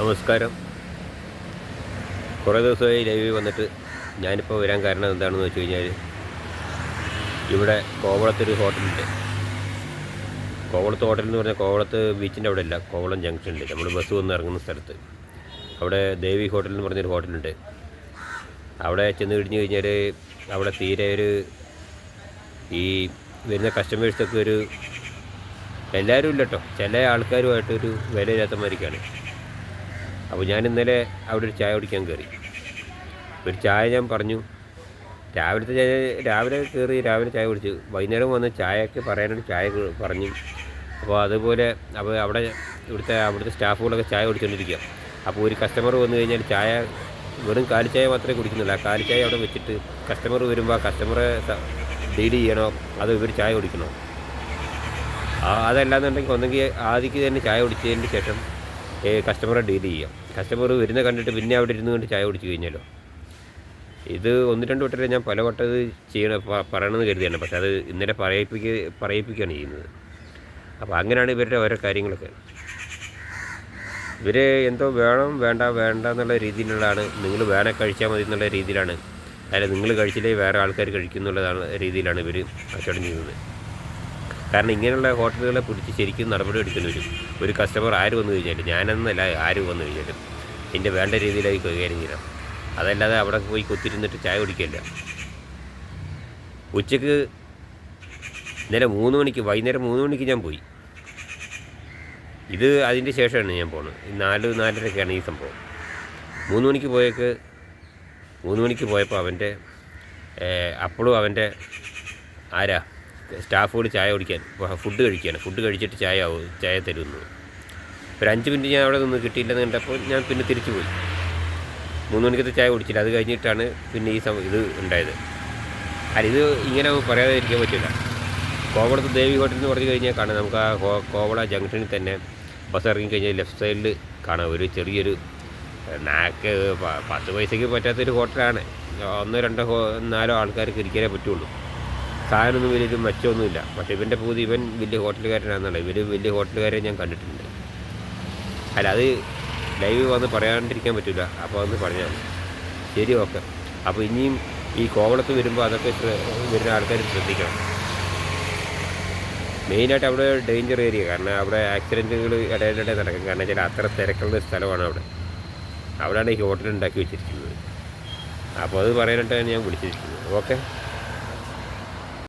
നമസ്കാരം. കുറേ ദിവസമായി ലൈവിൽ വന്നിട്ട് ഞാനിപ്പോൾ വരാൻ കാരണം എന്താണെന്ന് വെച്ച് കഴിഞ്ഞാൽ ഇവിടെ കോവളത്തൊരു ഹോട്ടലുണ്ട് കോവളത്ത് ഹോട്ടൽ എന്ന് പറഞ്ഞാൽ കോവളത്ത് ബീച്ചിന്റെ അവിടെ അല്ല കോവളം ജംഗ്ഷനിൽ നമ്മൾ ബസ് വന്ന് ഇറങ്ങുന്ന സ്ഥലത്ത്. അവിടെ ദേവി ഹോട്ടൽ എന്ന് പറഞ്ഞൊരു ഹോട്ടലുണ്ട് അവിടെ ചെന്ന് കഴിഞ്ഞ് കഴിഞ്ഞാൽ അവിടെ തീരെ ഒരു ഈ വരുന്ന കസ്റ്റമേഴ്സൊക്കെ ഒരു എല്ലാവരും ഇല്ല കേട്ടോ ചില ആൾക്കാരുമായിട്ടൊരു വിലയില്ലാത്തമാരിക്കാണ് അപ്പോൾ ഞാൻ ഇന്നലെ അവിടെ ഒരു ചായ കുടിക്കാൻ കയറി. ഒരു ചായ ഞാൻ പറഞ്ഞു. രാവിലത്തെ ചായ രാവിലെ കയറി രാവിലെ ചായ കുടിച്ചു വൈകുന്നേരം വന്ന് ചായയൊക്കെ പറയാനൊരു ചായ പറഞ്ഞു. അപ്പോൾ അതുപോലെ അപ്പോൾ അവിടെ ഇവിടുത്തെ അവിടുത്തെ സ്റ്റാഫുകളൊക്കെ ചായ കുടിച്ചുകൊണ്ടിരിക്കുക അപ്പോൾ ഒരു കസ്റ്റമർ വന്നു കഴിഞ്ഞാൽ ചായ വെറും കാലിച്ചായ മാത്രമേ കുടിക്കുന്നില്ല കാലിച്ചായ അവിടെ വെച്ചിട്ട് കസ്റ്റമർ വരുമ്പോൾ ആ കസ്റ്റമറെ ഡീൽ ചെയ്യണോ? അതോ ഇവർ ചായ കുടിക്കണോ? അതല്ലാന്നുണ്ടെങ്കിൽ ഒന്നെങ്കിൽ ആദ്യക്ക് തന്നെ ചായ കുടിച്ചതിന് ശേഷം കസ്റ്റമറെ ഡീൽ ചെയ്യാം. കസ്റ്റമർ വരുന്ന കണ്ടിട്ട് പിന്നെ അവിടെ ഇരുന്ന് കൊണ്ട് ചായ കുടിച്ച് കഴിഞ്ഞല്ലോ. ഇത് ഒന്ന് രണ്ട് വട്ടം ഞാൻ പല വട്ടം ഇത് ചെയ്യണം പറയണമെന്ന് കരുതിയാണ്. പക്ഷെ അത് ഇന്നലെ പറയിപ്പിക്ക പറയിപ്പിക്കുകയാണ് ചെയ്യുന്നത്. അപ്പോൾ അങ്ങനെയാണ് ഇവരുടെ ഓരോ കാര്യങ്ങളൊക്കെ. ഇവർ എന്തോ വേണം വേണ്ട വേണ്ട എന്നുള്ള രീതിയിലുള്ളതാണ്. നിങ്ങൾ വേണേ കഴിച്ചാൽ മതി എന്നുള്ള രീതിയിലാണ്. അതായത് നിങ്ങൾ കഴിച്ചില്ലേ വേറെ ആൾക്കാർ കഴിക്കുന്നുള്ളതാണ് രീതിയിലാണ് ഇവർ കച്ചവടം ചെയ്യുന്നത്. കാരണം ഇങ്ങനെയുള്ള ഹോട്ടലുകളെ കുറിച്ച് ശരിക്കും നടപടി എടുക്കേണ്ടി വരും ഒരു കസ്റ്റമർ ആര് വന്നു കഴിഞ്ഞാലും ഞാനെന്നല്ല ആര് വന്നു കഴിഞ്ഞാലും എന്റെ വേണ്ട രീതിയിലായി കൈകാര്യം ചെയ്യണം. അതല്ലാതെ അവിടെ പോയി കൊത്തിരുന്നിട്ട് ചായ കുടിക്കില്ല. ഉച്ചയ്ക്ക് ഇന്നലെ മൂന്ന് മണിക്ക് വൈകുന്നേരം മൂന്ന് മണിക്ക് ഞാൻ പോയി. ഇത് അതിന്റെ ശേഷമാണ് ഞാൻ ഈ നാല് നാലരക്കാണ് ഈ സംഭവം. മൂന്ന് മണിക്ക് പോയേക്ക് മൂന്ന് മണിക്ക് പോയപ്പോൾ അവന്റെ അപ്പോഴും അവന്റെ ആരാ? സ്റ്റാഫുകൾ ചായ കുടിക്കാൻ ഫുഡ് കഴിക്കുകയാണ് ഫുഡ് കഴിച്ചിട്ട് ചായ ചായ തരുന്നു. ഒരു അഞ്ച് മിനിറ്റ് ഞാൻ അവിടെ നിന്ന് കിട്ടിയില്ലെന്ന് കണ്ടപ്പോൾ ഞാൻ പിന്നെ തിരിച്ചു പോയി. മൂന്ന് മണിക്കത്തെ ചായ കുടിച്ചില്ല. അത് കഴിഞ്ഞിട്ടാണ് പിന്നെ ഈ ഇത് ഉണ്ടായത്. അല്ല ഇത് ഇങ്ങനെ പറയാതിരിക്കാൻ പറ്റില്ല. കോവളത്ത് ദേവി ഹോട്ടൽ എന്ന് പറഞ്ഞു കഴിഞ്ഞാൽ കാണാം. നമുക്ക് ആ കോവള ജംഗ്ഷനിൽ തന്നെ ബസ് ഇറങ്ങി കഴിഞ്ഞാൽ ലെഫ്റ്റ് സൈഡിൽ കാണാം. ഒരു ചെറിയൊരു നാക്ക് പത്ത് പൈസയ്ക്ക് പറ്റാത്തൊരു ഹോട്ടലാണ്. ഒന്നോ രണ്ടോ നാലോ ആൾക്കാർക്ക് ഇരിക്കാനേ പറ്റുള്ളൂ. സാധനമൊന്നും വലിയൊരു മെച്ചമൊന്നുമില്ല. പക്ഷേ ഇവന്റെ പൂതി ഇവൻ വലിയ ഹോട്ടലുകാരനാണെന്നുള്ള ഇവർ വലിയ ഹോട്ടലുകാരെ ഞാൻ കണ്ടിട്ടുണ്ട്. അല്ല അത് ലൈവ് വന്ന് പറയാണ്ടിരിക്കാൻ പറ്റില്ല. അപ്പോൾ ഒന്ന് പറഞ്ഞാൽ ശരി ഓക്കെ. അപ്പോൾ ഇനിയും ഈ കോവളത്ത് വരുമ്പോൾ അതൊക്കെ വരുന്ന ആൾക്കാർ ശ്രദ്ധിക്കണം. മെയിനായിട്ട് അവിടെ ഡേഞ്ചർ ഏരിയ കാരണം അവിടെ ആക്സിഡന്റുകൾ ഇടയിലിടെ നടക്കും. കാരണം വെച്ചാൽ അത്ര തിരക്കുള്ള സ്ഥലമാണ് അവിടെ. അവിടെയാണ് ഈ ഹോട്ടൽ ഉണ്ടാക്കി വെച്ചിരിക്കുന്നത്. അപ്പോൾ അത് പറയാനായിട്ടാണ് ഞാൻ വിളിച്ചിരിക്കുന്നത്. ഓക്കെ?